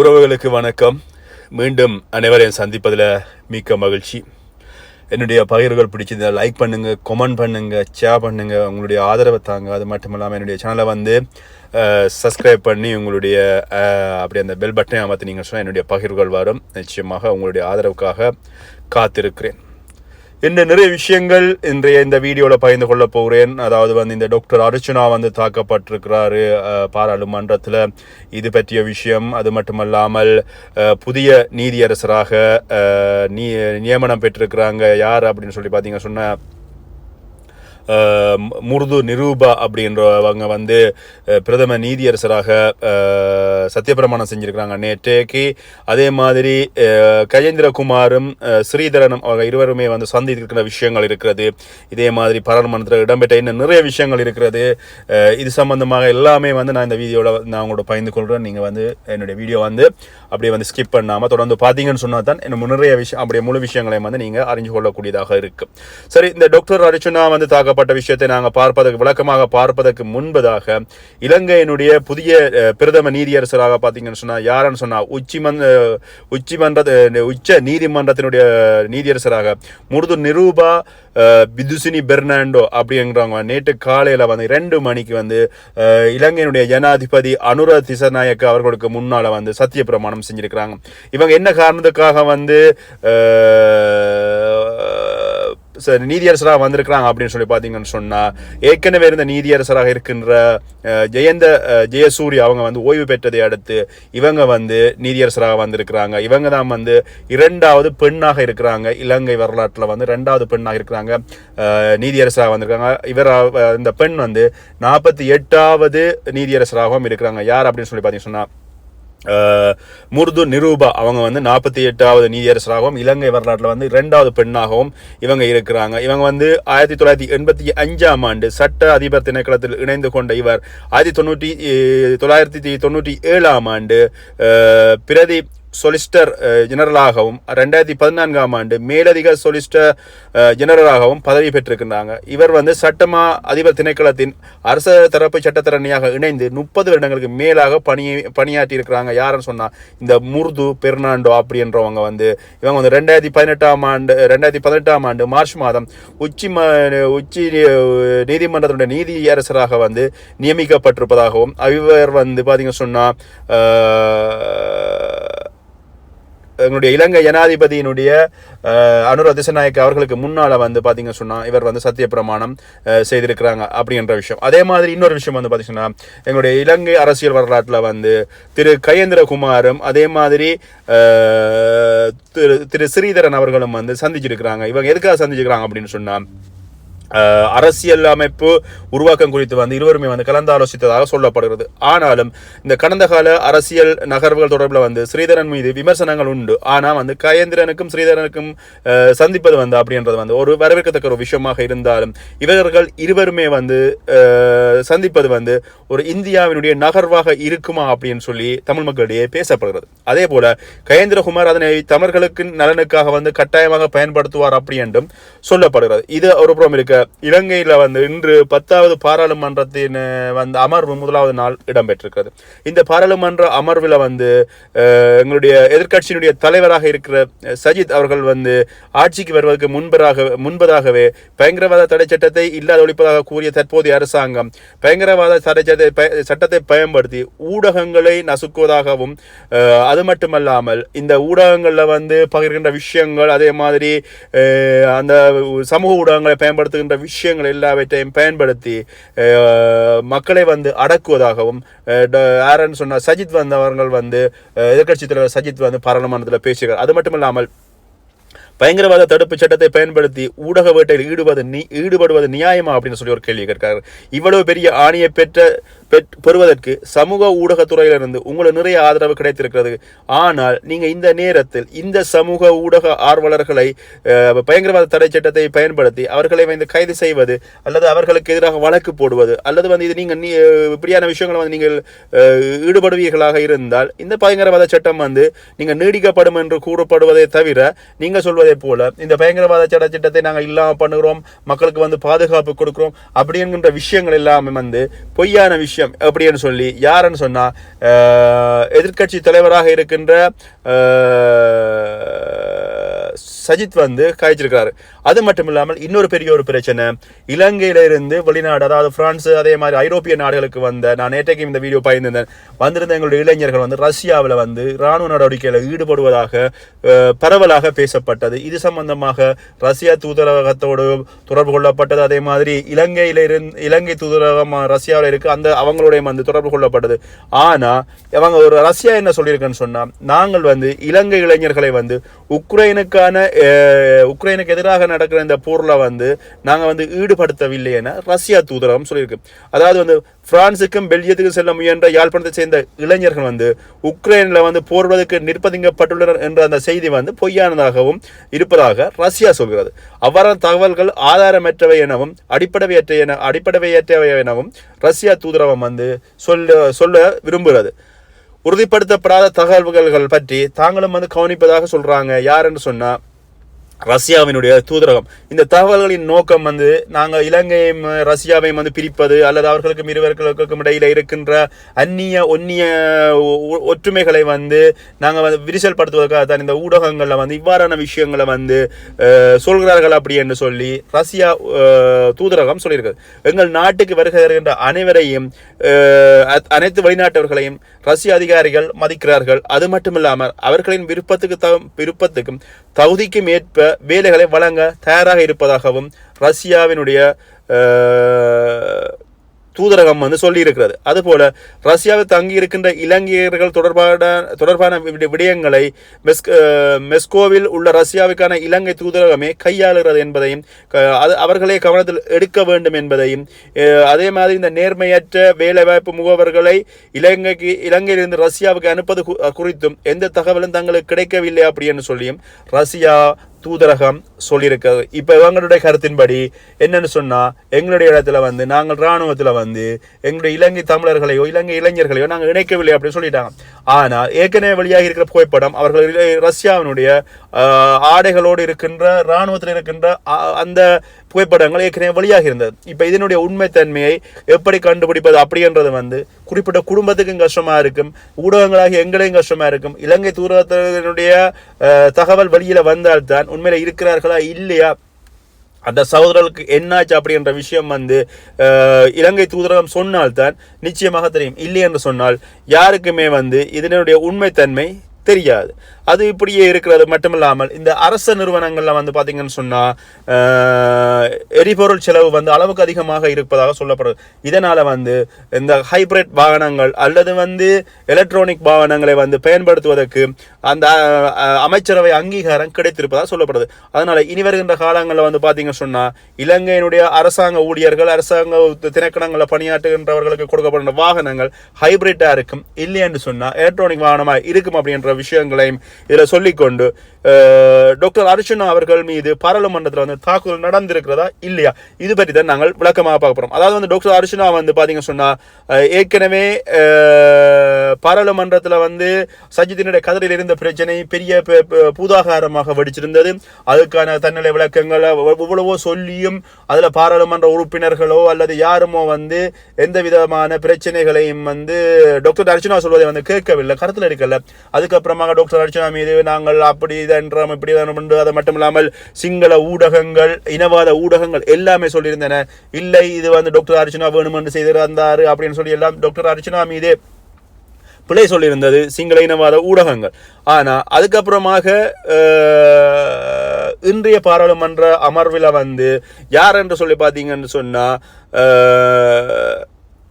உறவுகளுக்கு வணக்கம். மீண்டும் அனைவரையும் சந்திப்பதில் மிக்க மகிழ்ச்சி. என்னுடைய பகிர்வுகள் பிடிச்சதை லைக் பண்ணுங்கள் கமெண்ட் பண்ணுங்கள் ஷேர் பண்ணுங்கள் உங்களுடைய ஆதரவை தாங்க. அது மட்டும் இல்லாமல் என்னுடைய சேனலை வந்து சப்ஸ்கிரைப் பண்ணி உங்களுடைய அப்படி அந்த பெல் பட்டனை அமர்த்தி நீங்கள் சொன்னால் என்னுடைய பகிர்வுகள் வரும். நிச்சயமாக உங்களுடைய ஆதரவுக்காக காத்திருக்கிறேன். இன்று நிறைய விஷயங்கள் இன்றைய இந்த வீடியோவில் பகிர்ந்து கொள்ள போகிறேன். அதாவது வந்து இந்த டாக்டர் அர்ச்சனா வந்து தாக்கப்பட்டிருக்கிறாரு பாராளுமன்றத்தில். இது பற்றிய விஷயம். அது மட்டுமல்லாமல் புதிய நீதியரசராக நீ நியமனம் பெற்றிருக்கிறாங்க. யார் அப்படின்னு சொல்லி பார்த்தீங்க சொன்ன முருது நிரூபா அப்படின்றவங்க வந்து பிரதம நீதியரசராக சத்தியப்பிரமாணம் செஞ்சுருக்கிறாங்க நேற்றைக்கு அதே மாதிரி கஜேந்திரகுமாரும் ஸ்ரீதரனும் அவங்க இருவருமே வந்து சந்தித்திருக்கிற விஷயங்கள் இருக்கிறது. இதே மாதிரி பாராளுமன்றத்தில் இடம்பெற்ற இன்னும் நிறைய விஷயங்கள் இருக்கிறது. இது சம்பந்தமாக எல்லாமே வந்து நான் இந்த வீடியோவில் நான் உங்களோட பயந்து கொள்கிறேன் நீங்கள் வந்து என்னுடைய வீடியோ வந்து அப்படியே வந்து ஸ்கிப் பண்ணாமல் தொடர்ந்து பார்த்தீங்கன்னு சொன்னால் தான் இன்னும் நிறைய விஷயம் அப்படியே முழு விஷயங்களையும் வந்து நீங்கள் அறிஞ்சு கொள்ளக்கூடியதாக இருக்கும் சரி இந்த டாக்டர் அர்ஜுனா வந்து தாக்கப்பட்ட விஷயத்தை நாங்கள் பார்ப்பதற்கு விளக்கமாக பார்ப்பதற்கு முன்பதாக இலங்கையினுடைய புதிய பிரதம நீதியரசராக பார்த்தீங்கன்னு சொன்னால் யாருன்னு சொன்னால் உச்சி மந்த உச்சி உச்ச நீதிமன்றத்தினுடைய நீதியரசராக முருது நிரூபா பிதுசினி பெர்னாண்டோ அப்படிங்கிறவங்க நேற்று காலையில் வந்து ரெண்டு மணிக்கு வந்து இலங்கையினுடைய ஜனாதிபதி அனுர திசநாயக்க அவர்களுக்கு முன்னால் வந்து சத்திய பிரமாணம் செஞ்சிருக்கிறாங்க. இவங்க என்ன காரணத்துக்காக வந்து நீதியரசராக வந்திருக்கிறாங்க அப்படின்னு சொல்லி பார்த்தீங்கன்னு சொன்னால் ஏற்கனவே இருந்த நீதியரசராக இருக்கின்ற ஜெயந்த ஜெயசூரி அவங்க வந்து ஓய்வு பெற்றதை அடுத்து இவங்க வந்து நீதியரசராக வந்திருக்கிறாங்க. இவங்க தான் வந்து இரண்டாவது பெண்ணாக இருக்கிறாங்க. இலங்கை வரலாற்றில் வந்து ரெண்டாவது பெண்ணாக இருக்கிறாங்க. நீதியரசராக வந்திருக்காங்க. இவர் இந்த பெண் வந்து நாற்பத்தி எட்டாவது நீதியரசராகவும் இருக்கிறாங்க. யார் அப்படின்னு சொல்லி பார்த்தீங்கன்னா முர்து நிரூபா அவங்க வந்து நாற்பத்தி எட்டாவது நீதியரசராகவும் இலங்கை வரலாற்றில் வந்து இரண்டாவது பெண்ணாகவும் இவங்க இருக்கிறாங்க. இவங்க வந்து ஆயிரத்தி தொள்ளாயிரத்தி எண்பத்தி அஞ்சாம் ஆண்டு சட்ட அதிபர் திணைக்களத்தில் இணைந்து கொண்ட இவர் ஆயிரத்தி தொண்ணூற்றி தொள்ளாயிரத்தி தொண்ணூற்றி ஏழாம் ஆண்டு பிரதி சொலிஸ்டர் ஜெனரலாகவும் uh, ரெண்டாயிரத்தி பதினான்காம் ஆண்டு மேலதிக சொலிஸ்டர் ஜெனரலாகவும் uh, பதவி பெற்றிருக்கின்றாங்க. இவர் வந்து சட்டமா அதிபர் திணைக்களத்தின் அரச தரப்பு சட்டத்தரணியாக இணைந்து முப்பது வருடங்களுக்கு மேலாக பணி பணியாற்றி இருக்கிறாங்க யாருன்னு சொன்னால் இந்த முர்து பெர்னாண்டோ அப்படின்றவங்க வந்து இவங்க வந்து ரெண்டாயிரத்தி பதினெட்டாம் ஆண்டு ரெண்டாயிரத்தி பதினெட்டாம் ஆண்டு மார்ச் மாதம் உச்சி ம உச்சி அஹ், நீதிமன்றத்தினுடைய நீதியரசராக வந்து நியமிக்கப்பட்டிருப்பதாகவும் இவர் வந்து பார்த்தீங்க சொன்னா எங்களுடைய இலங்கை ஜனாதிபதியினுடைய அஹ், அனுர திசநாயக்க அவர்களுக்கு முன்னால வந்து பார்த்தீங்க சொன்னா இவர் வந்து சத்திய பிரமாணம் செய்திருக்கிறாங்க அப்படின்ற விஷயம். அதே மாதிரி இன்னொரு விஷயம் வந்து பாத்தீங்கன்னா எங்களுடைய இலங்கை அரசியல் வரலாற்றில் வந்து திரு கயேந்திரகுமாரும் அதே மாதிரி திரு திரு ஸ்ரீதரன் அவர்களும் வந்து சந்திச்சிருக்கிறாங்க. இவங்க எதுக்காக சந்திச்சிருக்கிறாங்க அப்படின்னு சொன்னா அரசியல் அமைப்பு உருவாக்கம் குறித்து வந்து இருவருமே வந்து கலந்தாலோசித்ததாக சொல்லப்படுகிறது. ஆனாலும் இந்த கடந்த கால அரசியல் நகர்வுகள் தொடர்பில் வந்து ஸ்ரீதரன் மீது விமர்சனங்கள் உண்டு. ஆனால் வந்து கயேந்திரனுக்கும் ஸ்ரீதரனுக்கும் சந்திப்பது வந்து அப்படின்றது வந்து ஒரு வரவேற்கத்தக்க ஒரு விஷயமாக இருந்தாலும் இவர்கள் இருவருமே வந்து சந்திப்பது வந்து ஒரு இந்தியாவினுடைய நகர்வாக இருக்குமா அப்படின்னு சொல்லி தமிழ் மக்களிடையே பேசப்படுகிறது. அதே போல கயேந்திரகுமார் அதனை தமிழர்களுக்கு நலனுக்காக வந்து கட்டாயமாக பயன்படுத்துவார் அப்படி என்றும் சொல்லப்படுகிறது. இது ஒரு புறம் இருக்க இலங்கையில் வந்து இன்று பத்தாவது பாராளுமன்றத்தின் வந்து அமர்வு முதலாவது நாள் இடம்பெற்றிருக்கிறது. இந்த பாராளுமன்ற அமர்வில் வந்து எங்களுடைய எதிர்க்கட்சியினுடைய தலைவராக இருக்கிற சஜித் அவர்கள் வந்து ஆட்சிக்கு வருவதற்கு முன்பதாக முன்பதாகவே பயங்கரவாத தடை சட்டத்தை இல்லாத ஒழிப்பதாக கூறிய தற்போதைய அரசாங்கம் பயங்கரவாத தடை சட்டத்தை சட்டத்தை பயன்படுத்தி ஊடகங்களை நசுக்குவதாகவும் அது மட்டுமல்லாமல் இந்த ஊடகங்களில் வந்து பகிர்கின்ற விஷயங்கள் அதே மாதிரி அந்த சமூக ஊடகங்களை பயன்படுத்துகின்ற விஷயங்கள் எல்லாவற்றையும் பயன்படுத்தி மக்களை வந்து அடக்குவதாகவும் அஹ், சொன்னால் யாருன்னு சஜித் வந்து அவர்கள் வந்து எதிர்கட்சி தலைவர் சஜித் வந்து பாராளுமன்றத்தில் பேசுகிறார் அது மட்டும் இல்லாமல் பயங்கரவாத தடுப்பு சட்டத்தை பயன்படுத்தி ஊடக வேட்டையில் ஈடுபது நீ ஈடுபடுவது நியாயமா அப்படின்னு சொல்லி ஒரு கேள்வி கேட்கிறார். இவ்வளவு பெரிய ஆணையை பெற்ற பெறுவதற்கு சமூக ஊடகத்துறையிலிருந்து உங்களுக்கு நிறைய ஆதரவு கிடைத்திருக்கிறது. ஆனால் நீங்கள் இந்த நேரத்தில் இந்த சமூக ஊடக ஆர்வலர்களை பயங்கரவாத தடை சட்டத்தை பயன்படுத்தி அவர்களை வந்து கைது செய்வது அல்லது அவர்களுக்கு எதிராக வழக்கு போடுவது அல்லது வந்து இது நீங்கள் நீ- இப்படியான விஷயங்களை வந்து நீங்கள் ஈடுபடுவீர்களாக இருந்தால் இந்த பயங்கரவாத சட்டம் வந்து நீங்கள் நீடிக்கப்படும் என்று கூறப்படுவதை தவிர நீங்கள் சொல்வதை போல இந்த பயங்கரவாத சட்ட திட்டத்தை நாங்கள் இல்லாமல் பண்ணுகிறோம் மக்களுக்கு வந்து பாதுகாப்பு கொடுக்குறோம் அப்படிங்கிற விஷயங்கள் எல்லாமே வந்து பொய்யான விஷயம் விஷயம் எப்படின்னு சொல்லி யாருன்னு சொன்னால் எதிர்கட்சி தலைவராக இருக்கின்ற சஜித் வந்து காய்ச்சிருக்கிறாரு. அது மட்டும் இல்லாமல் இன்னொரு பெரிய ஒரு பிரச்சனை. இலங்கையில இருந்து வெளிநாடு அதாவது பிரான்ஸ் அதே மாதிரி ஐரோப்பிய நாடுகளுக்கு வந்த நான் நேற்றைக்கு இந்த வீடியோ பயந்திருந்தேன் வந்திருந்த எங்களுடைய இளைஞர்கள் வந்து ரஷ்யாவில் வந்து இராணுவ நடவடிக்கையில் ஈடுபடுவதாக பரவலாக பேசப்பட்டது. இது சம்பந்தமாக ரஷ்யா தூதரகத்தோடு தொடர்பு கொள்ளப்பட்டது. அதே மாதிரி இலங்கையில இருந்து இலங்கை தூதரகம் ரஷ்யாவில் இருக்கு அந்த அவங்களுடைய வந்து தொடர்பு கொள்ளப்பட்டது. ஆனா அவங்க ஒரு ரஷ்யா என்ன சொல்லியிருக்கேன்னு சொன்னா நாங்கள் வந்து இலங்கை இளைஞர்களை வந்து உக்ரைனுக்கு அஹ், உக்ரைனுக்கு எதிராக நடக்கிற இந்த போரில் வந்து நாங்கள் வந்து ஈடுபடுத்தவில்லை என ரஷ்யா தூதரகம் சொல்லியிருக்கு. அதாவது வந்து பிரான்சுக்கும் பெல்ஜியத்துக்கும் செல்ல முயன்ற யாழ்ப்பாணத்தை சேர்ந்த இளைஞர்கள் வந்து உக்ரைனில் வந்து போர்வதற்கு நிர்பந்திக்கப்பட்டுள்ளனர் என்ற அந்த செய்தி வந்து பொய்யானதாகவும் இருப்பதாக ரஷ்யா சொல்கிறது. அவ்வாறான தகவல்கள் ஆதாரமற்றவை எனவும் அடிப்படையற்ற என அடிப்படையற்றவை எனவும் ரஷ்யா தூதரகம் வந்து சொல்ல சொல்ல விரும்புகிறது. உறுதிப்படுத்தப்படாத தகவல்கள் பற்றி தாங்களும் வந்து கவனிப்பதாக சொல்றாங்க. யாருன்னு சொன்னா ரஷ்யாவினுடைய தூதரகம். இந்த தகவல்களின் நோக்கம் வந்து நாங்கள் இலங்கையும் ரஷ்யாவையும் வந்து பிரிப்பது அல்லது அவர்களுக்கும் இருவர்களுக்கும் இடையில் இருக்கின்ற அந்நிய ஒன்னிய ஒ- ஒற்றுமைகளை வந்து நாங்கள் வந்து விரிசல் படுத்துவதற்காக தான் இந்த ஊடகங்களில் வந்து இவ்வாறான விஷயங்களை வந்து சொல்கிறார்கள் அப்படி என்று சொல்லி ரஷ்யா தூதரகம் சொல்லியிருக்கிறது. எங்கள் நாட்டுக்கு வருகின்ற அனைவரையும் அனைத்து வெளிநாட்டவர்களையும் ரஷ்ய அதிகாரிகள் மதிக்கிறார்கள். அது மட்டுமில்லாமல் அவர்களின் விருப்பத்துக்கு த விருப்பத்துக்கும் தகுதிக்கும் ஏற்ப வேலைகளை வழங்க தயாராக இருப்பதாகவும் ரஷ்யாவினுடைய தூதரகம் வந்து சொல்லியிருக்கிறது. அதுபோல் அதுபோல ரஷ்யாவில் தங்கி இருக்கின்ற இலங்கையர்கள் தொடர்பான தொடர்பான விடயங்களை மெஸ்க் மெஸ்கோவில் உள்ள ரஷ்யாவுக்கான இலங்கை தூதரகமே கையாளுகிறது என்பதையும் அது அவர்களே கவனத்தில் எடுக்க வேண்டும் என்பதையும் அதே மாதிரி இந்த நேர்மையற்ற வேலைவாய்ப்பு முகவர்களை இலங்கைக்கு இலங்கையிலிருந்து ரஷ்யாவுக்கு அனுப்பது குறித்தும் எந்த தகவலும் தங்களுக்கு கிடைக்கவில்லை அப்படின்னு சொல்லியும் ரஷ்யா தூதரகம் சொல்லியிருக்கிறது. இப்போ இவங்களுடைய கருத்தின்படி என்னன்னு சொன்னால் எங்களுடைய இடத்துல வந்து நாங்கள் இராணுவத்தில் வந்து எங்களுடைய இலங்கை தமிழர்களையோ இலங்கை இளைஞர்களையோ நாங்கள் இணைக்கவில்லை அப்படின்னு சொல்லிட்டாங்க. ஆனால் ஏற்கனவே வெளியாகி இருக்கிற புகைப்படம் அவர்கள் ரஷ்யாவினுடைய ஆடைகளோடு இருக்கின்ற இராணுவத்தில் இருக்கின்ற அந்த புகைப்படங்கள் ஏற்கனவே வெளியாக இருந்தது இப்போ இதனுடைய உண்மைத்தன்மையை எப்படி கண்டுபிடிப்பது அப்படின்றது வந்து குறிப்பிட்ட குடும்பத்துக்கும் கஷ்டமாக இருக்கும் ஊடகங்களாக எங்களையும் கஷ்டமாக இருக்கும். இலங்கை தூரத்தினுடைய தகவல் வெளியில் வந்தால்தான் உண்மையில் இருக்கிறார்களா இல்லையா? அந்த சகோதரர்களுக்கு என்னாச்சு அப்படின்ற விஷயம் வந்து இலங்கை தூதரகம் சொன்னால்தான் நிச்சயமாக தெரியும். இல்லை என்று சொன்னால் யாருக்குமே வந்து இதனுடைய உண்மைத்தன்மை தெரியாது. அது இப்படியே இருக்கிறது மட்டுமில்லாமல் இந்த அரச நிறுவனங்களில் வந்து பார்த்தீங்கன்னு சொன்னால் எரிபொருள் செலவு வந்து அளவுக்கு அதிகமாக இருப்பதாக சொல்லப்படுது. இதனால் வந்து இந்த ஹைபிரிட் வாகனங்கள் அல்லது வந்து எலக்ட்ரானிக் வாகனங்களை வந்து பயன்படுத்துவதற்கு அந்த அமைச்சரவை அங்கீகாரம் கிடைத்திருப்பதாக சொல்லப்படுது. அதனால் இனி வருகின்ற காலங்களில் வந்து பார்த்தீங்கன்னு சொன்னால் இலங்கையினுடைய அரசாங்க ஊழியர்கள் அரசாங்க திணைக்கணங்களில் பணியாற்றுகின்றவர்களுக்கு கொடுக்கப்படுகின்ற வாகனங்கள் ஹைபிரிட்டாக இருக்கும். இல்லை என்று சொன்னால் எலக்ட்ரானிக் வாகனமாக இருக்கும் அப்படின்ற விஷயங்களையும் இதில் சொல்லிக்கொண்டு டாக்டர் அர்ச்சனா அவர்கள் மீது பாராளுமன்றத்தில் வந்து தாக்குதல் நடந்திருக்கிறதா இல்லையா? இது பற்றி தான் நாங்கள் விளக்கமாக பார்க்க போகிறோம் அதாவது வந்து டாக்டர் அர்ச்சனா வந்து பாத்தீங்க சொன்னால் ஏற்கனவே பாராளுமன்றத்தில் வந்து சஜித்தினுடைய கதிரில் இருந்த பிரச்சனை பெரிய பூதாகாரமாக வெடிச்சிருந்தது. அதுக்கான தன்னிலை விளக்கங்களை இவ்வளவோ எவ்வளவோ சொல்லியும் அதில் பாராளுமன்ற உறுப்பினர்களோ அல்லது யாருமோ வந்து எந்த விதமான பிரச்சனைகளையும் வந்து டாக்டர் அர்ச்சனா சொல்வதை வந்து கேட்கவில்லை கருத்தில் எடுக்கல அதுக்கப்புறமாக டாக்டர் அர்ச்சனா மீது நாங்கள் அப்படி இதன்றோம் இப்படி இதன்றோம் என்று அது மட்டும் இல்லாமல் சிங்கள ஊடகங்கள் இனவாத ஊடகங்கள் எல்லாமே சொல்லியிருந்தன. இல்லை இது வந்து டாக்டர் அர்ச்சனா வேணுமென்று செய்திருந்தாரு அப்படின்னு சொல்லி எல்லாம் டாக்டர் அர்ச்சனா மீது பிழை சொல்லியிருந்தது சிங்கள இனவாத ஊடகங்கள். ஆனால் அதுக்கப்புறமாக இன்றைய பாராளுமன்ற அமர்வில் வந்து யார் என்று சொல்லி பார்த்தீங்கன்னு சொன்னா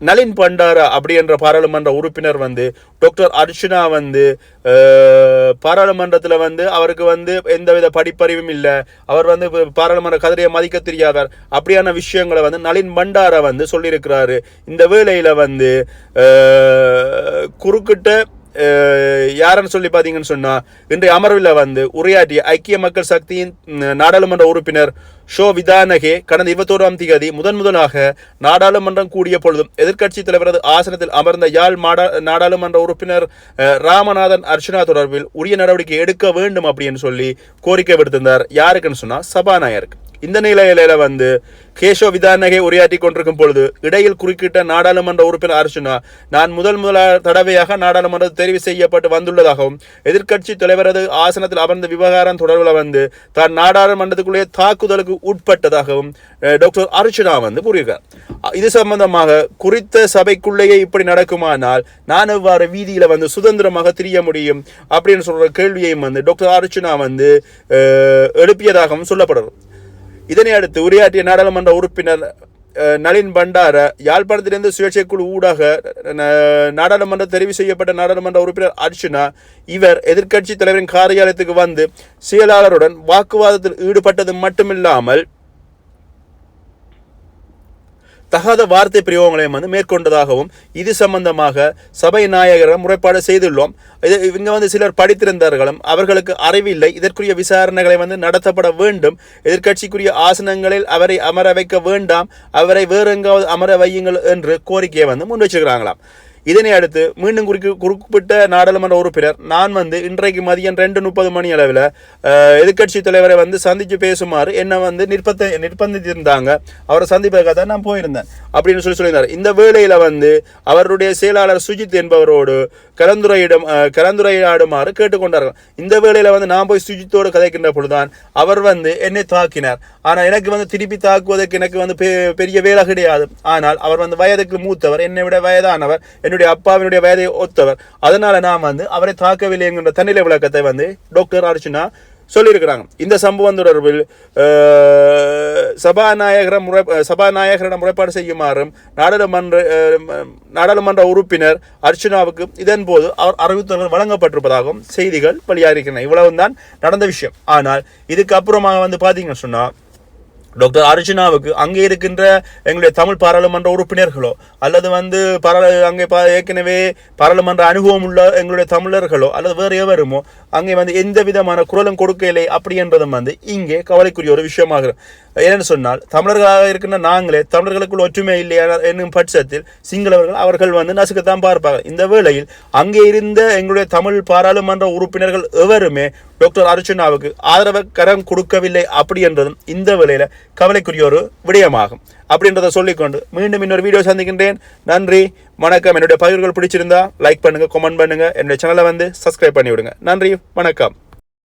நளின் பண்டாரா அப்படி என்ற பாராளுமன்ற உறுப்பினர் வந்து டாக்டர் அர்ச்சனா வந்து பாராளுமன்றத்தில் வந்து அவருக்கு வந்து எந்தவித படிப்பறிவும் இல்லை. அவர் வந்து பாராளுமன்ற கதிரையை மதிக்க தெரியாதார். அப்படியான விஷயங்களை வந்து நளின் பண்டாரா வந்து சொல்லியிருக்கிறாரு. இந்த வேலையில் வந்து குறுக்கிட்ட யாருன்னு சொல்லி பார்த்தீங்கன்னு சொன்னால் இன்றைய அமர்வில் வந்து உரையாற்றிய ஐக்கிய மக்கள் சக்தியின் நாடாளுமன்ற உறுப்பினர் ஷோ விதானகே கடந்த இருபத்தோராம் தேதி முதன் முதலாக நாடாளுமன்றம் கூடிய பொழுதும் எதிர்க்கட்சி தலைவரது ஆசனத்தில் அமர்ந்த யாழ் மாடா நாடாளுமன்ற உறுப்பினர் ராமநாதன் அர்ச்சனா தொடர்பில் உரிய நடவடிக்கை எடுக்க வேண்டும் அப்படின்னு சொல்லி கோரிக்கை விடுத்திருந்தார். யாருக்குன்னு சொன்னால் சபாநாயகருக்கு. இந்த நிலையில வந்து கேஷோ விதானகை உரையாற்றி கொண்டிருக்கும் பொழுது இடையில் குறுக்கிட்ட நாடாளுமன்ற உறுப்பினர் அர்ஜுனா நான் முதல் முதல தடவையாக நாடாளுமன்ற தெரிவு செய்யப்பட்டு வந்துள்ளதாகவும் எதிர்க்கட்சி தலைவரது ஆசனத்தில் அமர்ந்த விவகாரம் தொடர்பில் வந்து தான் நாடாளுமன்றத்துக்குள்ளே தாக்குதலுக்கு உட்பட்டதாகவும் டாக்டர் அர்ச்சுனா வந்து கூறியிருக்கார். இது சம்பந்தமாக குறித்த சபைக்குள்ளேயே இப்படி நடக்குமானால் நான் இவ்வாறு வீதியில வந்து சுதந்திரமாக திரிய முடியும்? அப்படின்னு சொல்ற கேள்வியையும் வந்து டாக்டர் அர்ஜுனா வந்து எழுப்பியதாகவும் சொல்லப்படுறது இதனை அடுத்து உரையாற்றிய நாடாளுமன்ற உறுப்பினர் நளின் பண்டார யாழ்ப்பாணத்திலிருந்து சுயேட்சை குழு ஊடாக நாடாளுமன்ற தெரிவு செய்யப்பட்ட நாடாளுமன்ற உறுப்பினர் அர்ச்சுனா இவர் எதிர்க்கட்சி தலைவரின் காரியாலயத்துக்கு வந்து செயலாளருடன் வாக்குவாதத்தில் ஈடுபட்டது மட்டுமில்லாமல் தகாத வார்த்தை பிரயோகங்களையும் வந்து மேற்கொண்டதாகவும் இது சம்பந்தமாக சபை நாயகரிடம் முறைப்பாடு செய்துள்ளோம். இது இவங்க வந்து சிலர் படித்திருந்தார்களும் அவர்களுக்கு அறிவில்லை. இதற்குரிய விசாரணைகளை வந்து நடத்தப்பட வேண்டும். எதிர்கட்சிக்குரிய ஆசனங்களில் அவரை அமர வைக்க வேண்டாம். அவரை வேறு எங்காவது அமர வையுங்கள் என்று கோரிக்கையை வந்து முன் இதனை அடுத்து மீண்டும் குறிக்கு குறிப்பிட்ட நாடாளுமன்ற உறுப்பினர் நான் வந்து இன்றைக்கு மதியம் ரெண்டு முப்பது மணி அளவில் எதிர்க்கட்சி தலைவரை வந்து சந்தித்து பேசுமாறு என்னை வந்து நிர்பந்த நிர்பந்தித்திருந்தாங்க. அவரை சந்திப்பதற்காக தான் நான் போயிருந்தேன் அப்படின்னு சொல்லி சொல்லியிருந்தார். இந்த வேளையில் வந்து அவருடைய செயலாளர் சுஜித் என்பவரோடு கலந்துரையிடம் கலந்துரையாடுமாறு கேட்டுக்கொண்டார்கள். இந்த வேளையில் வந்து நான் போய் சுஜித்தோடு கதைக்கின்ற பொழுதுதான் அவர் வந்து என்னை தாக்கினார். ஆனால் எனக்கு வந்து திருப்பி தாக்குவதற்கு எனக்கு வந்து பெ- பெரிய வேலை கிடையாது. ஆனால் அவர் வந்து வயதுக்கு மூத்தவர் என்னை விட வயதானவர் என்னுடைய என்னுடைய அப்பாவினுடைய வயதை ஒத்தவர். அதனால நான் வந்து அவரை தாக்கவில்லை என்கின்ற தன்னிலை விளக்கத்தை வந்து டாக்டர் அர்ச்சுனா சொல்லியிருக்கிறாங்க. இந்த சம்பவம் தொடர்பில் சபாநாயகர சபாநாயகரம் முறை சபாநாயகரிடம் முறைப்பாடு செய்யுமாறும் நாடாளுமன்ற நாடாளுமன்ற உறுப்பினர் அர்ச்சனாவுக்கு இதன் போது அவர் அறிவித்தல்கள் வழங்கப்பட்டிருப்பதாகவும் செய்திகள் வெளியாகிருக்கின்றன இவ்வளவுதான் நடந்த விஷயம். ஆனால் இதுக்கு அப்புறமாக வந்து பார்த்தீங்கன்னு சொன்னால் டாக்டர் அர்ஜுனாவுக்கு அங்கே இருக்கின்ற எங்களுடைய தமிழ் பாராளுமன்ற உறுப்பினர்களோ அல்லது வந்து பாராள அங்கே பா ஏற்கனவே பாராளுமன்ற அனுபவம் உள்ள எங்களுடைய தமிழர்களோ அல்லது வேறு எவருமோ அங்கே வந்து எந்த விதமான குரலும் கொடுக்கலை அப்படி என்றதும் வந்து இங்கே கவலைக்குரிய ஒரு விஷயமாகிறது. என்னென்னு சொன்னால் தமிழர்களாக இருக்கின்ற நாங்களே தமிழர்களுக்குள் ஒற்றுமை இல்லையா என்னும் பட்சத்தில் சிங்களவர்கள் அவர்கள் வந்து நசுக்கத்தான் பார்ப்பார்கள். இந்த வேளையில் அங்கே இருந்த எங்களுடைய தமிழ் பாராளுமன்ற உறுப்பினர்கள் எவருமே டாக்டர் அர்ச்சனாவுக்கு ஆதரவு கரம் கொடுக்கவில்லை அப்படி என்றதும் இந்த வேளையில் கவலைக்குரிய ஒரு விடயமாகும். அப்படின்றத சொல்லிக்கொண்டு மீண்டும் இன்னொரு வீடியோ சந்திக்கின்றேன். நன்றி வணக்கம். என்னுடைய பகிர்வுகள் பிடிச்சிருந்தா லைக் பண்ணுங்கள் கமெண்ட் பண்ணுங்கள் என்னுடைய சேனலை வந்து சப்ஸ்கிரைப் பண்ணிவிடுங்க. நன்றி வணக்கம்.